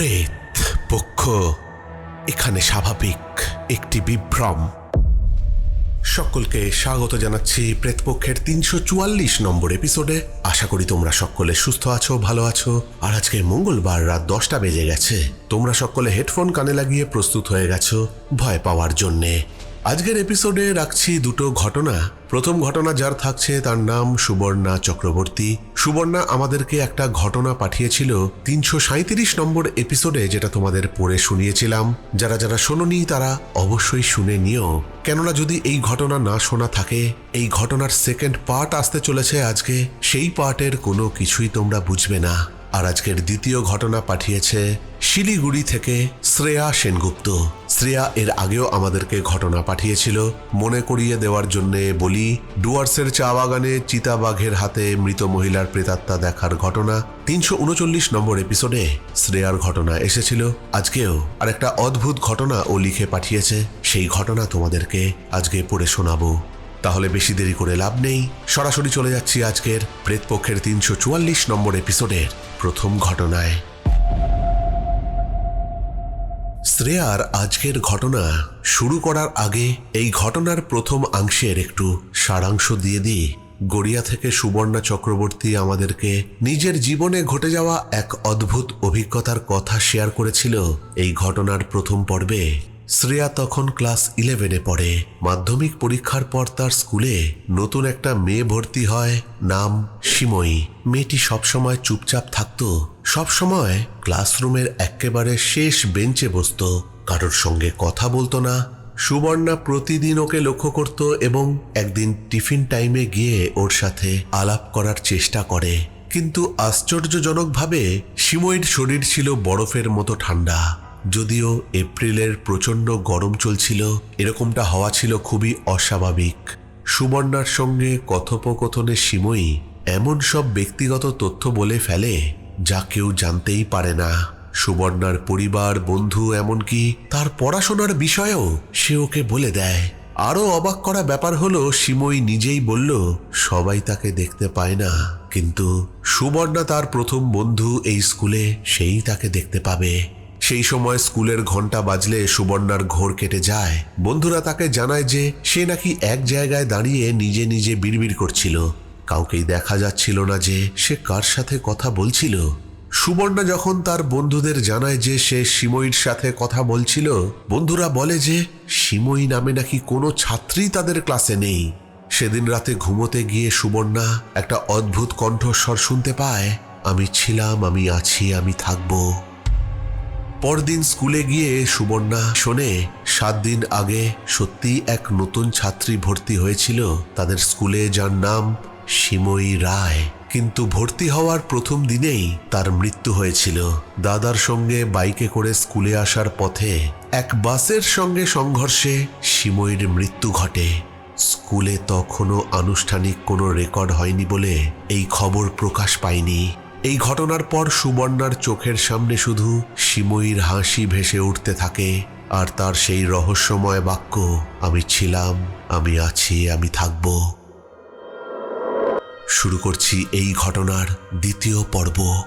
প্রেত পক্ষ, এখানে স্বাভাবিক একটি বিভ্রম। সকলকে স্বাগত জানাচ্ছি প্রেতপক্ষের তিনশো চুয়াল্লিশ নম্বর এপিসোডে। আশা করি তোমরা সকলে সুস্থ আছো, ভালো আছো। আর আজকে মঙ্গলবার রাত দশটা বেজে গেছে। তোমরা সকলে হেডফোন কানে লাগিয়ে প্রস্তুত হয়ে গেছো ভয় পাওয়ার জন্যে। আজকের এপিসোডে রাখছি দুটো ঘটনা। প্রথম ঘটনা যার থাকছে তার নাম সুবর্ণা চক্রবর্তী। সুবর্ণা আমাদেরকে একটা ঘটনা পাঠিয়েছিল তিনশো সাঁত্রিশ নম্বর এপিসোডে যেটা তোমাদের পড়ে শুনিয়েছিলাম। যারা যারা শোনোনি তারা অবশ্যই শুনে নিও। কেননা যদি এই ঘটনা না শোনা থাকে, এই ঘটনার সেকেন্ড পার্ট আসতে চলেছে আজকে, সেই পার্টের কোনো কিছুই তোমরা বুঝবে না। আর আজকের দ্বিতীয় ঘটনা পাঠিয়েছে শিলিগুড়ি থেকে শ্রেয়া সেনগুপ্ত। শ্রেয়া এর আগেও আমাদেরকে ঘটনা পাঠিয়েছিল। মনে করিয়ে দেওয়ার জন্য বলি, ডুয়ার্সের চা বাগানে চিতাবাঘের হাতে মৃত মহিলার প্রেতাত্মা দেখার ঘটনা তিনশো উনচল্লিশ নম্বর এপিসোডে শ্রেয়ার ঘটনা এসেছিল। আজকেও আর একটা অদ্ভুত ঘটনা ও লিখে পাঠিয়েছে। সেই ঘটনা তোমাদেরকে আজকে পড়ে শোনাবো। তাহলে বেশি দেরি করে লাভ নেই। সরাসরি চলে যাচ্ছি আজকের প্রেতপক্ষের তিনশো চুয়াল্লিশ নম্বর এপিসোডের। প্রথম ঘটনায়। শ্রেয়ার আজকের ঘটনা শুরু করার আগে এই ঘটনার প্রথম অংশের একটু সারাংশ দিয়ে দিই। গড়িয়া থেকে সুবর্ণা চক্রবর্তী আমাদেরকে নিজের জীবনে ঘটে যাওয়া এক অদ্ভুত অভিজ্ঞতার কথা শেয়ার করেছিল এই ঘটনার প্রথম পর্বে। শ্রেয়া তখন ক্লাস ইলেভেনে পড়ে। মাধ্যমিক পরীক্ষার পর তার স্কুলে নতুন একটা মেয়ে ভর্তি হয়, নাম সিময়ী মেয়েটি সবসময় চুপচাপ থাকত, সবসময় ক্লাসরুমের একেবারে শেষ বেঞ্চে বসতো, কারোর সঙ্গে কথা বলতো না। সুবর্ণা প্রতিদিন ওকে লক্ষ্য করত এবং একদিন টিফিন টাইমে গিয়ে ওর সাথে আলাপ করার চেষ্টা করে। কিন্তু আশ্চর্যজনকভাবে সিময়ীর শরীর ছিল বরফের মতো ঠান্ডা। যদিও এপ্রিলের প্রচণ্ড গরম চলছিল, এরকমটা হওয়া ছিল খুবই অস্বাভাবিক। সুবর্ণার সঙ্গে কথোপকথনে সিময়ী এমন সব ব্যক্তিগত তথ্য বলে ফেলে যা কেউ জানতেই পারে না। সুবর্ণার পরিবার, বন্ধু এমনকি তার পড়াশোনার বিষয়েও সে ওকে বলে দেয়। আরও অবাক করা ব্যাপার হলো সিময়ী নিজেই বলল, সবাই তাকে দেখতে পায় না। কিন্তু সুবর্ণা তার প্রথম বন্ধু এই স্কুলে, সেই তাকে দেখতে পাবে। সেই সময় স্কুলের ঘণ্টা বাজলে সুবর্ণার ঘোর কেটে যায়। বন্ধুরা তাকে জানায় যে সে নাকি এক জায়গায় দাঁড়িয়ে নিজে নিজে বিড়বিড় করছিল। কাউকেই দেখা যাচ্ছিল না যে সে কার সাথে কথা বলছিল। সুবর্ণা যখন তার বন্ধুদের জানায় যে সে সিময়ীর সাথে কথা বলছিল, বন্ধুরা বলে যে সিময়ী নামে নাকি কোনো ছাত্রী তাদের ক্লাসে নেই। সেদিন রাতে ঘুমোতে গিয়ে সুবর্ণা একটা অদ্ভুত কণ্ঠস্বর শুনতে পায়, আমি ছিলাম, আমি আছি, আমি থাকব। পরদিন স্কুলে গিয়ে সুবর্ণা শোনে, সাত দিন আগে সত্যি এক নতুন ছাত্রী ভর্তি হয়েছিল। তাদের স্কুলে যার নাম সিময়ী রায়। কিন্তু ভর্তি হওয়ার প্রথম দিনেই তার মৃত্যু হয়েছিল। দাদার সঙ্গে বাইকে করে স্কুলে আসার পথে এক বাসের সঙ্গে সংঘর্ষে সিময়ীর মৃত্যু ঘটে। স্কুলে তখনও আনুষ্ঠানিক কোনো রেকর্ড হয়নি বলে এই খবর প্রকাশ পায়নি। এই ঘটনার পর সুবর্ণার চোখের সামনে শুধু সিময়ীর হাসি ভেসে উঠতে থাকে, আর তার সেই রহস্যময় বাক্য, আমি ছিলাম, আমি আছি, আমি থাকব। শুরু করছি এই ঘটনার দ্বিতীয় পর্ব।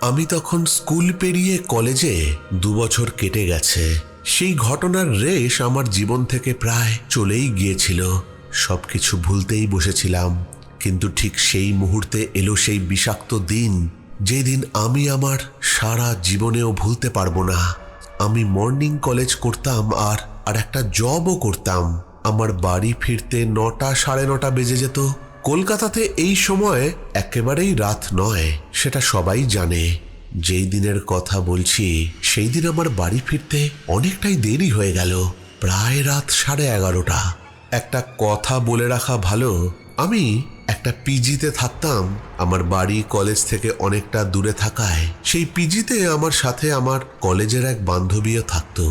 আমি তখন স্কুল পেরিয়ে কলেজে দুবছর কেটে গেছে। সেই ঘটনার রেশ আমার জীবন থেকে প্রায় চলেই গিয়েছিল। সবকিছু ভুলতেই বসেছিলাম। কিন্তু ঠিক সেই মুহূর্তে এলো সেই বিষাক্ত দিন, যেদিন আমি আমার সারা জীবনেও ভুলতে পারব না। আমি মর্নিং কলেজ করতাম আর আর একটা জবও করতাম। আমার বাড়ি ফিরতে নটা সাড়ে নটা বেজে যেত। কলকাতাতে এই সময় একেবারেই রাত নয়, সেটা সবাই জানে। যেই দিনের কথা বলছি, সেই দিন আমার বাড়ি ফিরতে অনেকটাই দেরি হয়ে গেল, প্রায় রাত সাড়ে এগারোটা। একটা কথা বলে রাখা ভালো, আমি একটা পিজিতে থাকতাম, আমার বাড়ি কলেজ থেকে অনেকটা দূরে থাকায়। সেই পিজিতে আমার সাথে আমার কলেজের এক বান্ধবীও থাকতো।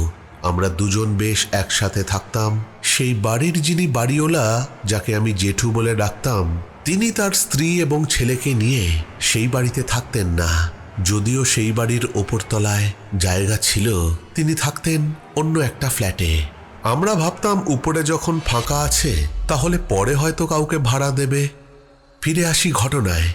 আমরা দুজন বেশ একসাথে থাকতাম। সেই বাড়ির যিনি বাড়িওলা, যাকে আমি জেঠু বলে ডাকতাম, তিনি তার স্ত্রী এবং ছেলেকে নিয়ে সেই বাড়িতে থাকতেন না। যদিও সেই বাড়ির ওপরতলায় জায়গা ছিল, তিনি থাকতেন অন্য একটা ফ্ল্যাটে আমরা ভাবতাম উপরে যখন ফাঁকা আছে, তাহলে পরে হয়তো কাউকে ভাড়া দেবে। ফিরে আসি ঘটনায়।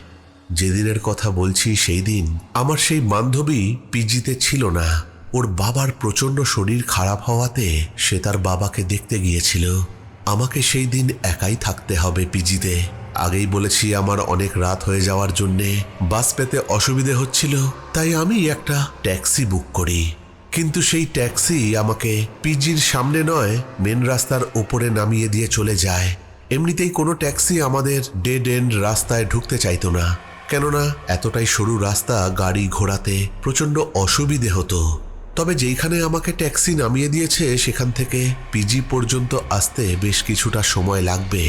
যেদিনের কথা বলছি সেই দিন আমার সেই বান্ধবী পিজিতে ছিল না। ওর বাবার প্রচণ্ড শরীর খারাপ হওয়াতে সে তার বাবাকে দেখতে গিয়েছিল। আমাকে সেই দিন একাই থাকতে হবে পিজিতে। আগেই বলেছি আমার অনেক রাত হয়ে যাওয়ার জন্যে বাস পেতে অসুবিধে হচ্ছিল, তাই আমি একটা ট্যাক্সি বুক করি। কিন্তু সেই ট্যাক্সি আমাকে পিজির সামনে নয়, মেন রাস্তার ওপরে নামিয়ে দিয়ে চলে যায়। এমনিতেই কোনো ট্যাক্সি আমাদের ডেড এন্ড রাস্তায় ঢুকতে চাইতো না। কেননা, এতটাই সরু রাস্তা গাড়ি ঘোড়াতে প্রচণ্ড অসুবিধে হতো। তবে যেইখানে আমাকে ট্যাক্সি নামিয়ে দিয়েছে, সেখান থেকে পিজি পর্যন্ত আসতে বেশ কিছুটা সময় লাগবে।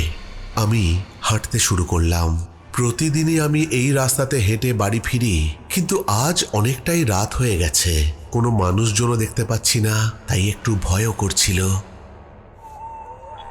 আমি হাঁটতে শুরু করলাম। প্রতিদিনই আমি এই রাস্তাতে হেঁটে বাড়ি ফিরি, কিন্তু আজ অনেকটাই রাত হয়ে গেছে। কোনো মানুষজনও দেখতে পাচ্ছি না, তাই একটু ভয়ও করছিল।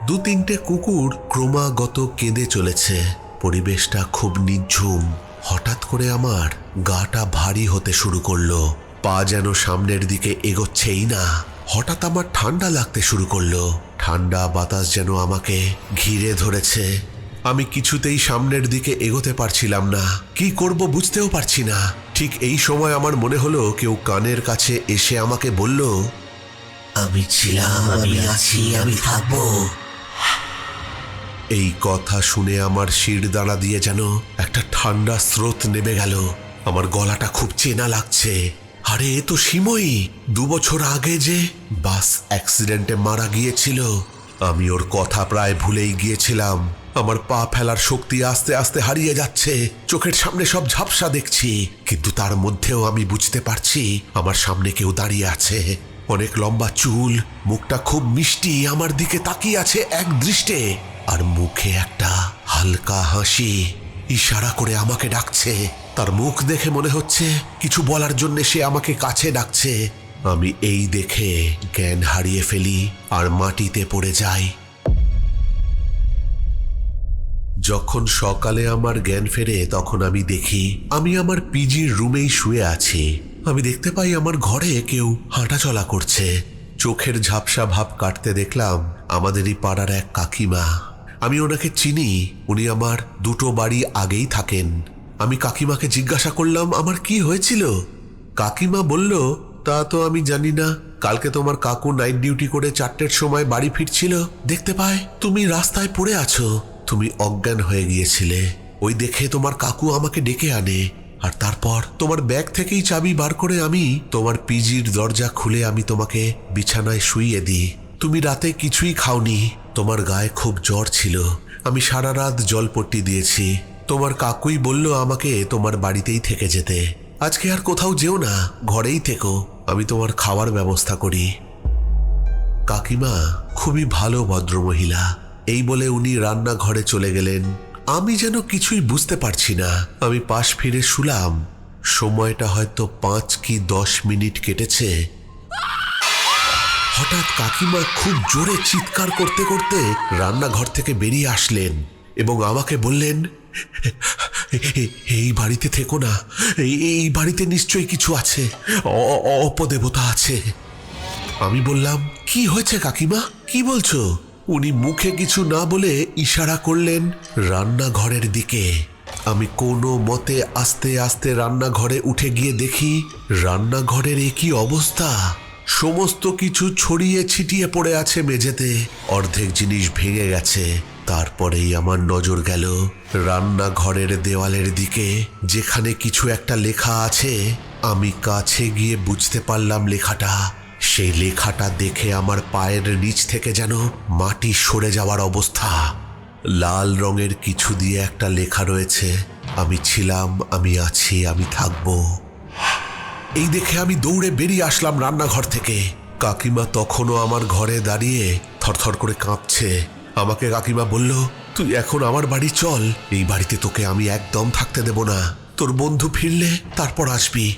দু তিনটে কুকুর ক্রমাগত কেঁদে চলেছে। পরিবেশটা খুব নিঝুম। হঠাৎ করে আমার গাটা ভারী হতে শুরু করল। পা যেন সামনের দিকে এগোচ্ছেই না। হঠাৎ আমার ঠান্ডা লাগতে শুরু করল। ঠান্ডা বাতাস যেন আমাকে ঘিরে ধরেছে। আমি কিছুতেই সামনের দিকে এগোতে পারছিলাম না। কি করব বুঝতেও পারছি না। ঠিক এই সময় আমার মনে হলো কেউ কানের কাছে এসে আমাকে বলল, আমি ছিলাম, আমি আছি, আমি থাকব। এই কথা শুনে আমার শির দাঁড়া দিয়ে যেন একটা ঠান্ডা স্রোত নেমে গেল। আমার গলাটা খুব চেনা লাগছে। আরে, এ তো সিমই। দু বছর আগে যে বাস অ্যাক্সিডেন্টে মারা গিয়েছিল, আমি ওর কথা প্রায় ভুলেই গিয়েছিলাম। আমার পা ফেলার শক্তি আস্তে আস্তে হারিয়ে যাচ্ছে। চোখের সামনে সব ঝাপসা দেখছি, কিন্তু তার মধ্যেও আমি বুঝতে পারছি আমার সামনে কেউ দাঁড়িয়ে আছে। অনেক লম্বা চুল, মুখটা খুব মিষ্টি, আমার দিকে তাকিয়ে আছে এক দৃষ্টে। আর মুখে একটা হালকা হাসি ইশারা করে আমাকে ডাকছে। তার মুখ দেখে মনে হচ্ছে কিছু বলার জন্য সে আমাকে কাছে ডাকছে। আমি এই দেখে জ্ঞান হারিয়ে ফেলি আর মাটিতে পড়ে যাই। যখন সকালে আমার জ্ঞান ফেরে, তখন আমি দেখি আমি আমার পিজির রুমেই শুয়ে আছি। আমি দেখতে পাই আমার ঘরে কেউ হাঁটাচলা করছে। চোখের ঝাপসা ভাব কাটতে দেখলাম আমাদেরই পাড়ার এক কাকিমা। আমি ওনাকে চিনি, উনি আমার দুটো বাড়ি আগেই থাকেন। আমি কাকিমাকে জিজ্ঞাসা করলাম, আমার কি হয়েছিল? কাকিমা বলল, তা তো আমি জানি না। কালকে তোমার কাকু নাইট ডিউটি করে চারটের সময় বাড়ি ফিরছিল। দেখতে পায়, তুমি রাস্তায় পড়ে আছো। তুমি অজ্ঞান হয়ে গিয়েছিলে। ওই দেখে তোমার কাকু আমাকে ডেকে আনে। আর তারপর তোমার ব্যাগ থেকেই চাবি বার করে আমি তোমার পিজির দরজা খুলে আমি তোমাকে বিছানায় শুইয়ে দিই। তুমি রাতে কিছুই খাওনি। তোমার গায়ে খুব জ্বর ছিল। আমি সারা রাত জলপট্টি দিয়েছি। তোমার কাকুই বলল আমাকে তোমার বাড়িতেই থেকে যেতে। আজকে আর কোথাও যেও না, ঘরেই থেকো। আমি তোমার খাওয়ার ব্যবস্থা করি। কাকিমা খুবই ভালো ভদ্রমহিলা। এই বলে উনি রান্নাঘরে চলে গেলেন। আমি যেন কিছুই বুঝতে পারছি না। আমি পাশ ফিরে শুলাম। সময়টা হয়তো পাঁচ কি দশ মিনিট কেটেছে। হঠাৎ কাকিমা খুব জোরে চিৎকার করতে করতে রান্নাঘর থেকে বেরিয়ে আসলেন এবং আমাকে বললেন, এই বাড়িতে থেকো না, এই- বাড়িতে নিশ্চয়ই কিছু আছে অপদেবতা আছে। আমি বললাম, কি হয়েছে কাকিমা? কি বলছো? উনি মুখে কিছু না বলে ইশারা করলেন রান্নাঘরের দিকে। আমি কোনো মতে আস্তে আস্তে রান্নাঘরে উঠে গিয়ে দেখি, রান্নাঘরের এ কি অবস্থা? সমস্ত কিছু ছড়িয়ে ছিটিয়ে পড়ে আছে মেঝেতে। অর্ধেক জিনিস ভেঙে গেছে। তারপরেই আমার নজর গেল রান্নাঘরের দেওয়ালের দিকে। যেখানে কিছু একটা লেখা আছে। আমি কাছে গিয়ে বুঝতে পারলাম লেখাটা। সেই লেখাটা দেখে আমার পায়ের নিচ থেকে যেন মাটি সরে যাওয়ার অবস্থা। লাল রঙের কিছু দিয়ে একটা লেখা রয়েছে। আমি ছিলাম, আমি আছি, আমি থাকব। এই দেখে আমি দৌড়ে বেরিয়ে আসলাম রান্নাঘর থেকে। কাকিমা তখনও আমার ঘরে দাঁড়িয়ে থরথর করে কাঁপছে। আমাকে কাকিমা বলল, তুই এখন আমার বাড়ি চল, এই বাড়িতে তোকে আমি একদম থাকতে দেব না। তোর বন্ধু ফিরলে তারপর আসবি।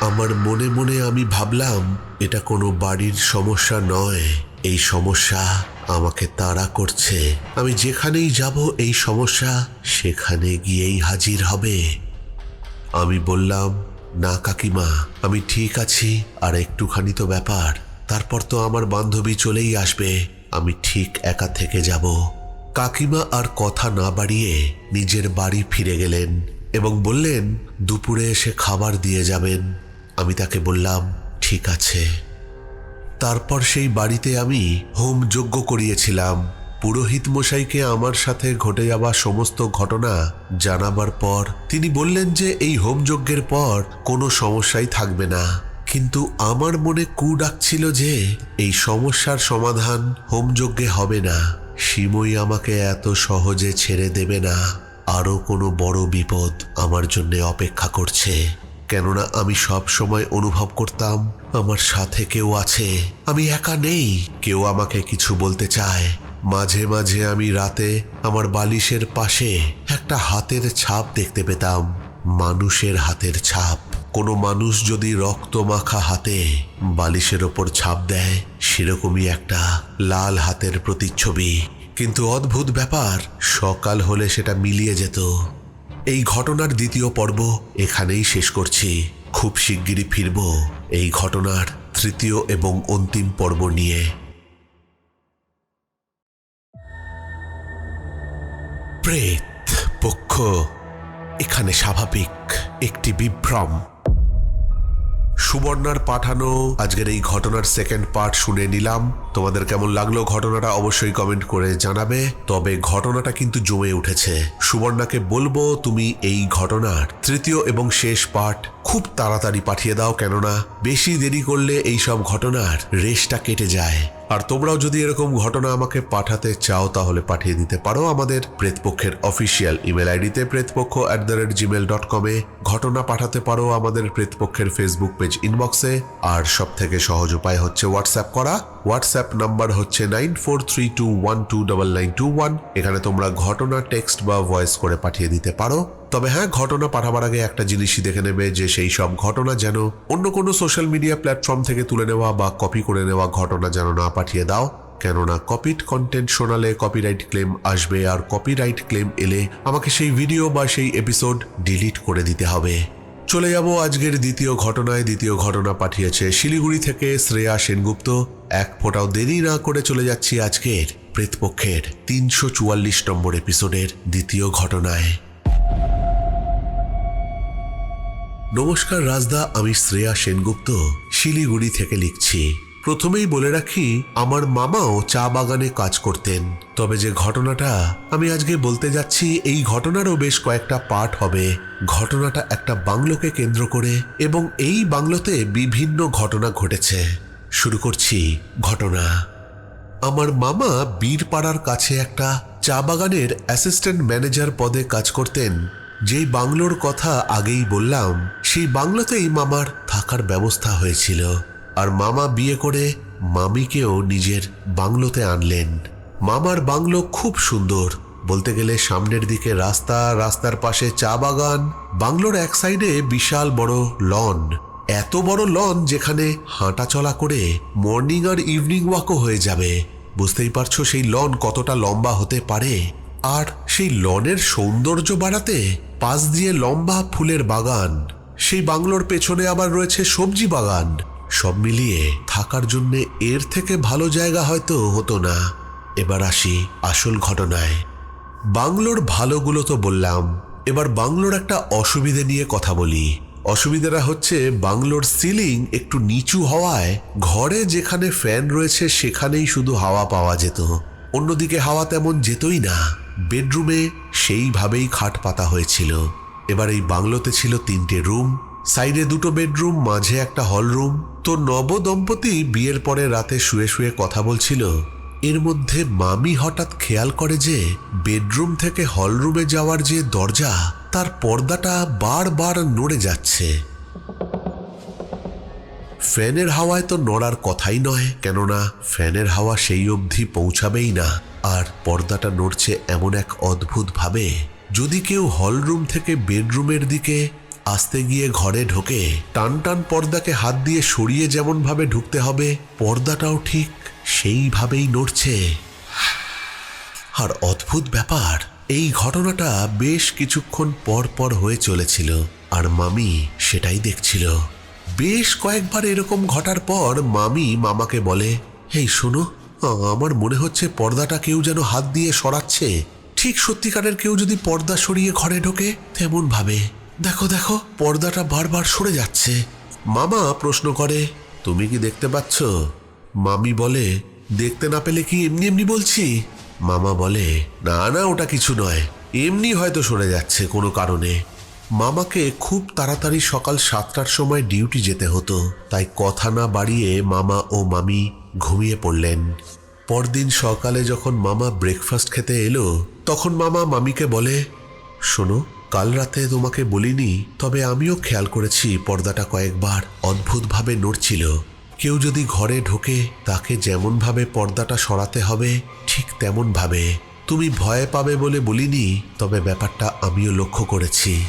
আমার মনে মনে আমি ভাবলাম, এটা কোনো বাড়ির সমস্যা নয়। এই সমস্যা আমাকে তাড়া করছে। আমি যেখানেই যাব এই সমস্যা সেখানে গিয়েই হাজির হবে। আমি বললাম না, কাকিমা, আমি ঠিক আছি, আর একটুখানি তো ব্যাপার। তারপর তো আমার বান্ধবী চলেই আসবে, আমি ঠিক একা থেকে যাব। কাকিমা আর কথা না বাড়িয়ে নিজের বাড়ি ফিরে গেলেন এবং বললেন, দুপুরে এসে খাবার দিয়ে যাবেন। আমি তাকে বললাম, ঠিক আছে। তারপর সেই বাড়িতে আমি হোম যজ্ঞ করিয়েছিলাম। পুরোহিত মশাইকে আমার সাথে ঘটে যাওয়া সমস্ত ঘটনা জানাবার পর তিনি বললেন যে এই হোম যজ্ঞের পর কোনো সমস্যাই থাকবে না। কিন্তু আমার মনে কু ডাকছিল যে এই সমস্যার সমাধান হোমযজ্ঞে হবে না। সিমই আমাকে এত সহজে ছেড়ে দেবে না। আরও কোনো বড় বিপদ আমার জন্য অপেক্ষা করছে। কেননা আমি সব সময় অনুভব করতাম, আমার সাথে কেউ আছে, আমি একা নেই, কেউ আমাকে কিছু বলতে চায়। মাঝে মাঝে আমি রাতে আমার বালিশের পাশে একটা হাতের ছাপ দেখতে পেতাম। মানুষের হাতের ছাপ। কোনো মানুষ যদি রক্ত মাখা হাতে বালিশের ওপর ছাপ দেয়, সেরকমই একটা লাল হাতের প্রতিচ্ছবি। কিন্তু অদ্ভুত ব্যাপার, সকাল হলে সেটা মিলিয়ে যেত। এই ঘটনার দ্বিতীয় পর্ব এখানেই শেষ করছি। খুব শিগগিরই ফিরব এই ঘটনার তৃতীয় এবং অন্তিম পর্ব নিয়ে। প্রেত পক্ষ এখানে স্বাভাবিক একটি বিভ্রম। সুবর্ণার পাঠানো, আজকের এই ঘটনার সেকেন্ড পার্ট শুনে নিলাম। তোমাদের কেমন লাগল ঘটনাটা অবশ্যই কমেন্ট করে জানাবে। তবে ঘটনাটা কিন্তু জমে উঠেছে। সুবর্ণাকে বলব, তুমি এই ঘটনার তৃতীয় এবং শেষ পার্ট খুব তাড়াতাড়ি পাঠিয়ে দাও, কেননা বেশি দেরি করলে এই সব ঘটনার রেশটা কেটে যায়। আর তোমরাও যদি এরকম ঘটনা আমাকে পাঠাতে চাও, তাহলে পাঠিয়ে দিতে পারো আমাদের প্রেতপক্ষের অফিসিয়াল ইমেল আইডিতে Pretpaksha at the rate Gmail dot কমে ঘটনা পাঠাতে পারো আমাদের প্রেতপক্ষের ফেসবুক পেজ ইনবক্সে আর সব থেকে সহজ উপায় হচ্ছে হোয়াটসঅ্যাপ করা। হোয়াটসঅ্যাপ নাম্বার হচ্ছে nine four three two one two double nine two one এখানে তোমরা ঘটনা টেক্সট বা ভয়েস করে পাঠিয়ে দিতে পারো। তবে হ্যাঁ ঘটনা পাঠাবার আগে একটা জিনিসই দেখে নেবে যে সেই সব ঘটনা যেন অন্য কোনো সোশ্যাল মিডিয়া প্ল্যাটফর্ম থেকে তুলে নেওয়া বা কপি করে নেওয়া ঘটনা যেন না পাঠিয়ে দাও। কেননা কপিড কন্টেন্ট শোনালে কপিরাইট ক্লেম আসবে আর কপিরাইট ক্লেম এলে আমাকে সেই ভিডিও বা সেই এপিসোড ডিলিট করে দিতে হবে। চলে যাব আজকের দ্বিতীয় ঘটনায়। দ্বিতীয় ঘটনা পাঠিয়েছে শিলিগুড়ি থেকে শ্রেয়া সেনগুপ্ত। এক ফোঁটাও দেরি না করে চলে যাচ্ছি আজকের প্রেতপক্ষের তিনশো চুয়াল্লিশ নম্বর এপিসোডের দ্বিতীয় ঘটনায়। নমস্কার, রাজদা, আমি শ্রেয়া সেনগুপ্ত, শিলিগুড়ি থেকে লিখছি। প্রথমেই বলে রাখি, আমার মামাও চা বাগানে কাজ করতেন। তবে যে ঘটনাটা, আমি আজকে বলতে যাচ্ছি, এই ঘটনারও বেশ কয়েকটা পার্ট হবে। ঘটনাটা একটা বাংলোকে কেন্দ্র করে এবং এই বাংলোতে বিভিন্ন ঘটনা ঘটেছে। শুরু করছি ঘটনা। আমার মামা বীরপাড়ার কাছে একটা চা বাগানের অ্যাসিস্ট্যান্ট ম্যানেজার পদে কাজ করতেন। যেই বাংলোর কথা আগেই বললাম সেই বাংলোতেই মামার থাকার ব্যবস্থা হয়েছিল। আর মামা বিয়ে করে মামিকেও নিজের বাংলোতে আনলেন। মামার বাংলো খুব সুন্দর। বলতে গেলে সামনের দিকে রাস্তা, রাস্তার পাশে চা বাগান। বাংলোর এক সাইডে বিশাল বড় লন। এত বড় লন যেখানে হাঁটা চলা করে মর্নিং আর ইভিনিং ওয়াকও হয়ে যাবে। বুঝতেই পারছ সেই লন কতটা লম্বা হতে পারে। আর সেই লনের সৌন্দর্য বাড়াতে পাশ দিয়ে লম্বা ফুলের বাগান। সেই বাংলোর পেছনে আবার রয়েছে সবজি বাগান। সব মিলিয়ে থাকার জন্য এর থেকে ভালো জায়গা হয়তো হতো না। এবার আসি আসল ঘটনায়। বাংলোর ভালোগুলো তো বললাম। এবার বাংলোর একটা অসুবিধে নিয়ে কথা বলি। অসুবিধাটা হচ্ছে বাংলোর সিলিং একটু নিচু হওয়ায় ঘরে যেখানে ফ্যান রয়েছে সেখানেই শুধু হাওয়া পাওয়া যেত। অন্যদিকে হাওয়া তেমন যেতই না। বেডরুমে সেইভাবেই খাট পাতা হয়েছিল। এবার এই বাংলোতে ছিল তিনটে রুম, সাইডে দুটো বেডরুম, মাঝে একটা হল রুম তো নব দম্পতি বিয়ের পরে রাতে শুয়ে শুয়ে কথা বলছিল, এর মধ্যে মামি হঠাৎ খেয়াল করে যে বেডরুম থেকে হলরুমে যাওয়ার যে দরজা, তার পর্দাটা বারবার নড়ে যাচ্ছে। ফ্যানের হাওয়ায় তো নড়ার কথাই নয়, কেননা ফ্যানের হাওয়া সেই অবধি পৌঁছাবেই না, আর পর্দাটা নড়ছে এমন এক অদ্ভুত ভাবে যদি কেউ হলরুম থেকে বেডরুমের দিকে আসতে গিয়ে ঘরে ঢোকে, টান টান পর্দাকে হাত দিয়ে সরিয়ে যেমন ভাবে ঢুকতে হবে, পর্দাটাও ঠিক সেইভাবেই নড়ছে। আর অদ্ভুত ব্যাপার, এই ঘটনাটা বেশ কিছুক্ষণ পর পর হয়ে চলেছিল, আর মামি সেটাই দেখছিল। বেশ কয়েকবার এরকম ঘটার পর মামি মামাকে বলে এই শোনো আমার মনে হচ্ছে পর্দাটা কেউ যেন হাত দিয়ে সরাচ্ছে। ঠিক সত্যিকারের কেউ যদি পর্দা সরিয়ে ঘরে ঢোকে তেমন ভাবে দেখো দেখো, পর্দাটা বারবার সরে যাচ্ছে। মামা প্রশ্ন করে, তুমি কি দেখতে পাচ্ছ? মামি বলে, দেখতে না পেলে কি এমনি এমনি বলছি? মামা বলে, না না, ওটা কিছু নয়। এমনি হয়তো সরে যাচ্ছে কোনো কারণে। মামাকে খুব তাড়াতাড়ি সকাল সাতটার সময় ডিউটি যেতে হতো, তাই কথা না বাড়িয়ে মামা ও মামি ঘুমিয়ে পড়লেন। পরদিন সকালে যখন মামা ব্রেকফাস্ট খেতে এলো, তখন মামা মামিকে বলে, শোনো, কাল রাতে তোমাকে বলিনি, তবে আমিও খেয়াল করেছি পর্দাটা কয়েকবার অদ্ভুতভাবে নড়ছিল। কেউ যদি ঘরে ঢোকে, তাকে যেমনভাবে পর্দাটা সরাতে হবে, ঠিক তেমনভাবে। তুমি ভয় পাবে বলে বলিনি, তবে ব্যাপারটা আমিও লক্ষ্য করেছি।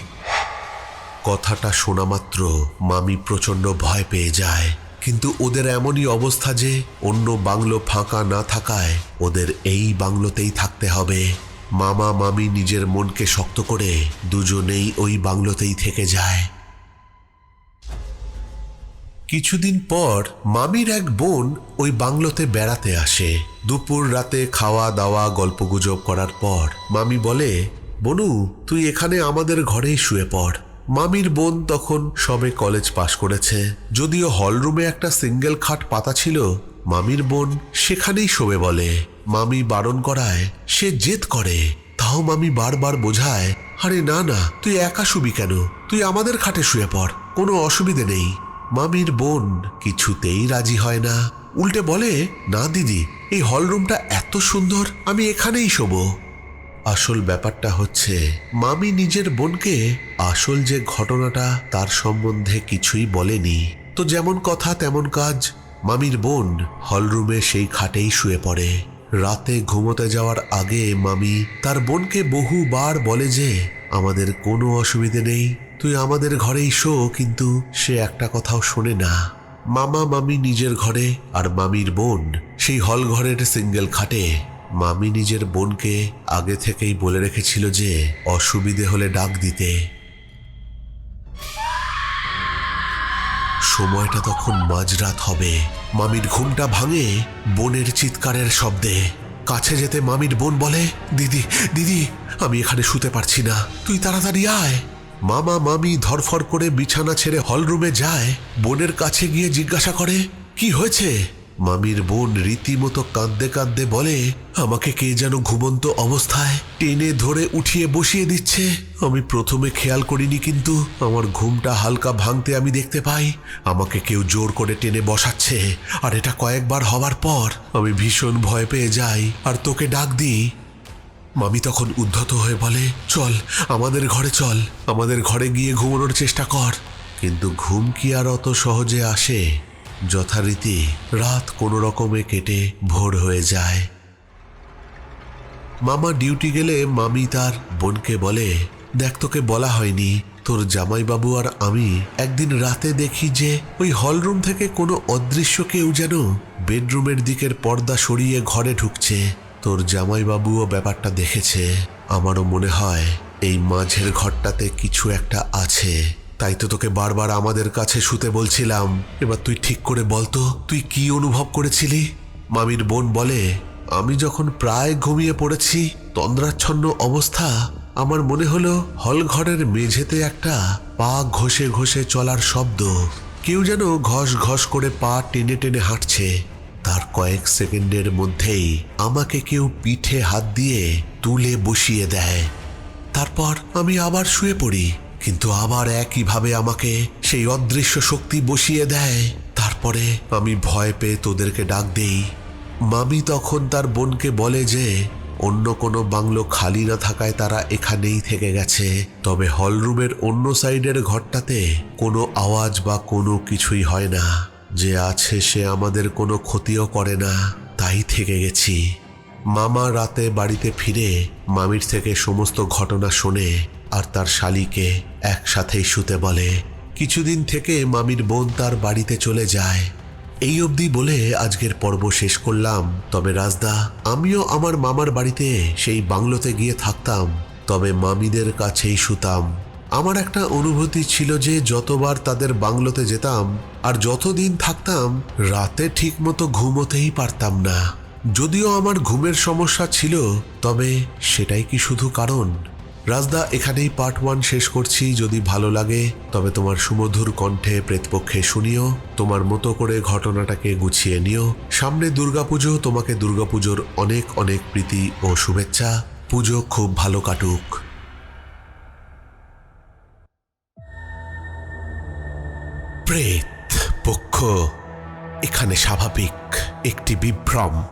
কথাটা শোনা মাত্র মামি প্রচণ্ড ভয় পেয়ে যায়। কিন্তু ওদের এমনই অবস্থা যে অন্য বাংলো ফাঁকা না থাকায় ওদের এই বাংলোতেই থাকতে হবে। মামা, মামি নিজের মনকে শক্ত করে দুজনেই ওই বাংলোতেই থেকে যায়। কিছুদিন পর মামির এক বোন ওই বাংলোতে বেড়াতে আসে। দুপুর রাতে খাওয়া দাওয়া গল্পগুজব করার পর মামি বলে, বনু, তুই এখানে আমাদের ঘরেই শুয়ে পড়। মামির বোন তখন সবে কলেজ পাশ করেছে। যদিও হলরুমে একটা সিঙ্গেল খাট পাতা ছিল, মামির বোন সেখানেই শোবে বলে। মামি বারণ করায়, সে জেদ করে। তাও মামি বারবার বোঝায়, আরে না না, তুই একা শুবি কেন? তুই আমাদের খাটে শুয়ে পড়, কোনো অসুবিধে নেই। মামির বোন কিছুতেই রাজি হয় না। উল্টে বলে, না, দিদি, এই হলরুমটা এত সুন্দর, আমি এখানেই শোবো। আসল ব্যাপারটা হচ্ছে, মামি নিজের বোনকে আসল যে ঘটনাটা তার সম্বন্ধে কিছুই বলেনি। তো যেমন কথা তেমন কাজ, মামির বোন হলরুমে সেই খাটেই শুয়ে পড়ে। রাতে ঘুমোতে যাওয়ার আগে মামি তার বোনকে বহুবার বলে যে, আমাদের কোনো অসুবিধে নেই, তুই আমাদের ঘরেই শো, কিন্তু সে একটা কথাও শোনে না। মামা মামি নিজের ঘরে আর মামির বোন সেই হল ঘরের সিঙ্গেল খাটে মামি নিজের বোনকে আগে থেকেই বলে রেখেছিল যে অসুবিধে হলে ডাক দিতে। সময়টা তখন মাঝরাত হবে। মামির ঘুমটা ভাঙে বোনের চিৎকারের শব্দে। কাছে যেতে মামির বোন বলে, দিদি দিদি, আমি এখানে শুতে পারছি না। তুই তাড়াতাড়ি আয়। মামা মামি ধরফর করে বিছানা ছেড়ে হলরুমে যায়। বোনের কাছে গিয়ে জিজ্ঞাসা করে, কি হয়েছে? মামির বোন রীতিমতো কাঁদতে কাঁদতে বলে, আমাকে কে যেন ঘুমন্ত অবস্থায় টেনে ধরে উঠিয়ে বসিয়ে দিচ্ছে। আমি প্রথমে খেয়াল করিনি কিন্তু আমার ঘুমটা হালকা ভাঙতে আমি দেখতে পাই, আমাকে কেউ জোর করে টেনে বসাচ্ছে। আর এটা কয়েকবার হওয়ার পর আমি ভীষণ ভয় পেয়ে যাই, আর তোকে ডাক দিই। মামি তখন উদ্ধত হয়ে বলে, চল, আমাদের ঘরে চল, আমাদের ঘরে গিয়ে ঘুমানোর চেষ্টা কর। কিন্তু ঘুম কি আর অত সহজে আসে? যথারীতি রাত কোনো রকমে কেটে ভোর হয়ে যায়। মামা ডিউটি গেলে মামি তার বোনকে বলে, দেখ তোকে বলা হয়নি, তোর জামাইবাবু আর আমি একদিন রাতে দেখি যে ওই হলরুম থেকে কোনো অদৃশ্য কেউ যেন বেডরুমের দিকের পর্দা সরিয়ে ঘরে ঢুকছে। তোর জামাইবাবুও ব্যাপারটা দেখেছে। আমারও মনে হয় এই মাঝের ঘরটাতে কিছু একটা আছে। তাই তো তোকে বারবার আমাদের কাছে শুতে বলছিলাম। এবার তুই ঠিক করে বলতো তুই কি অনুভব করেছিলি? মামির বোন বলে, আমি যখন প্রায় ঘুমিয়ে পড়েছি, তন্দ্রাচ্ছন্ন অবস্থা আমার মনে হলো হলঘরের মেঝেতে একটা পা ঘষে ঘষে চলার শব্দ। কেউ যেন ঘষ ঘষ করে পা টেনে টেনে হাঁটছে। তার কয়েক সেকেন্ডের মধ্যেই আমাকে কেউ পিঠে হাত দিয়ে তুলে বসিয়ে দেয়। তারপর আমি আবার শুয়ে পড়ি। কিন্তু আবার একইভাবে আমাকে সেই অদৃশ্য শক্তি বসিয়ে দেয়। তারপরে আমি ভয় পেয়ে তোদেরকে ডাক দেই। মামি তখন তার বোনকে বলে যে, অন্য কোনো বাংলো খালি না থাকায় তারা এখানেই থেকে গেছে। তবে হলরুমের অন্য সাইডের ঘরটাতে কোনো আওয়াজ বা কোনো কিছুই হয় না। যে আছে সে আমাদের কোনো ক্ষতিও করে না। তাই থেকে গেছি। মামা রাতে বাড়িতে ফিরে মামির থেকে সমস্ত ঘটনা শোনে আর তার শালিকে একসাথেই শুতে বলে, কিছুদিন থেকে মামির বোন তার বাড়িতে চলে যায়। এই অবধি বলে আজকের পর্ব শেষ করলাম। তবে রাজদা, আমিও আমার মামার বাড়িতে সেই বাংলোতে গিয়ে থাকতাম। তবে মামিদের কাছেই শুতাম। আমার একটা অনুভূতি ছিল যে যতবার তাদের বাংলোতে যেতাম আর যতদিন থাকতাম, রাতে ঠিকমতো ঘুমোতেই পারতাম না। যদিও আমার ঘুমের সমস্যা ছিল, তবে সেটাই কি শুধু কারণ? রাজদা, এখানেই পার্ট ওয়ান শেষ করছি। যদি ভালো লাগে, তবে তোমার সুমধুর কণ্ঠে প্রেতপক্ষে শুনিও। তোমার মতো করে ঘটনাটাকে গুছিয়ে নিও। সামনে দুর্গাপুজো, তোমাকে দুর্গাপুজোর অনেক অনেক প্রীতি ও শুভেচ্ছা। পুজো খুব ভালো কাটুক। প্রেত পক্ষ, এখানে স্বাভাবিক একটি বিভ্রম।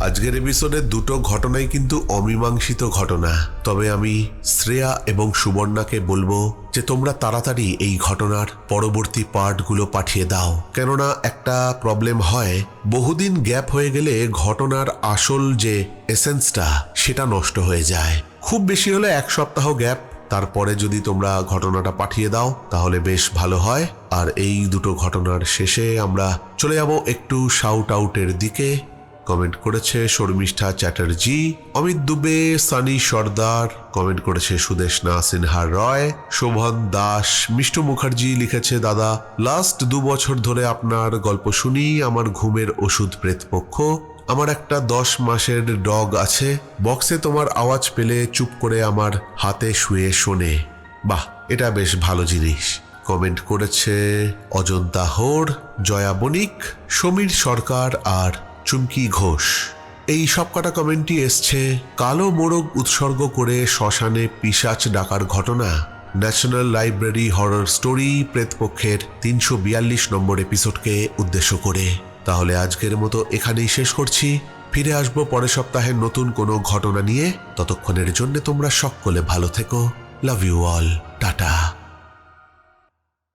আজকের এপিসোডের দুটো ঘটনাই কিন্তু অমীমাংসিত ঘটনা। তবে আমি শ্রেয়া এবং সুবর্ণাকে বলব যে তোমরা তাড়াতাড়ি এই ঘটনার পরবর্তী পার্টগুলো পাঠিয়ে দাও। কেননা একটা প্রবলেম হয়, বহুদিন গ্যাপ হয়ে গেলে ঘটনার আসল যে এসেন্সটা সেটা নষ্ট হয়ে যায়। খুব বেশি হলে এক সপ্তাহ গ্যাপ, তারপরে যদি তোমরা ঘটনাটা পাঠিয়ে দাও, তাহলে বেশ ভালো হয়। আর এই দুটো ঘটনার শেষে আমরা চলে যাব একটু শাউট আউটের দিকে। কমেন্ট করেছে শর্মিষ্ঠা চ্যাটার্জি, অমিত দুবে, সানি সর্দার, কমেন্ট করেছে সুদেশনা সিনহা রয়, শোভন দাস, মিষ্টু মুখার্জি লিখেছে, দাদা লাস্ট দু বছর ধরে আপনার গল্প শুনি, আমার ঘুমের ওষুধ প্রেতপক্ষ, আমার একটা দশ মাসের ডগ আছে বক্সে তোমার আওয়াজ পেলে চুপ করে আমার হাতে শুয়ে শোনে। বাহ, এটা বেশ ভালো জিনিস। কমেন্ট করেছে, অজন্তা হোর জয়া বণিক, সমীর সরকার আর চুমকি ঘোষ। এই সবকটা কমেন্টই এসছে, কালো মোরগ উৎসর্গ করে শ্মশানে পিসাচ ডাকার ঘটনা। ন্যাশনাল লাইব্রেরি হরর স্টোরি প্রেতপক্ষের তিনশো বিয়াল্লিশ নম্বর এপিসোডকে উদ্দেশ্য করে। তাহলে আজকের মতো এখানেই শেষ করছি। ফিরে আসব পরের সপ্তাহে নতুন কোনো ঘটনা নিয়ে। ততক্ষণের জন্য তোমরা সকলে ভালো থেকো। Love you all tata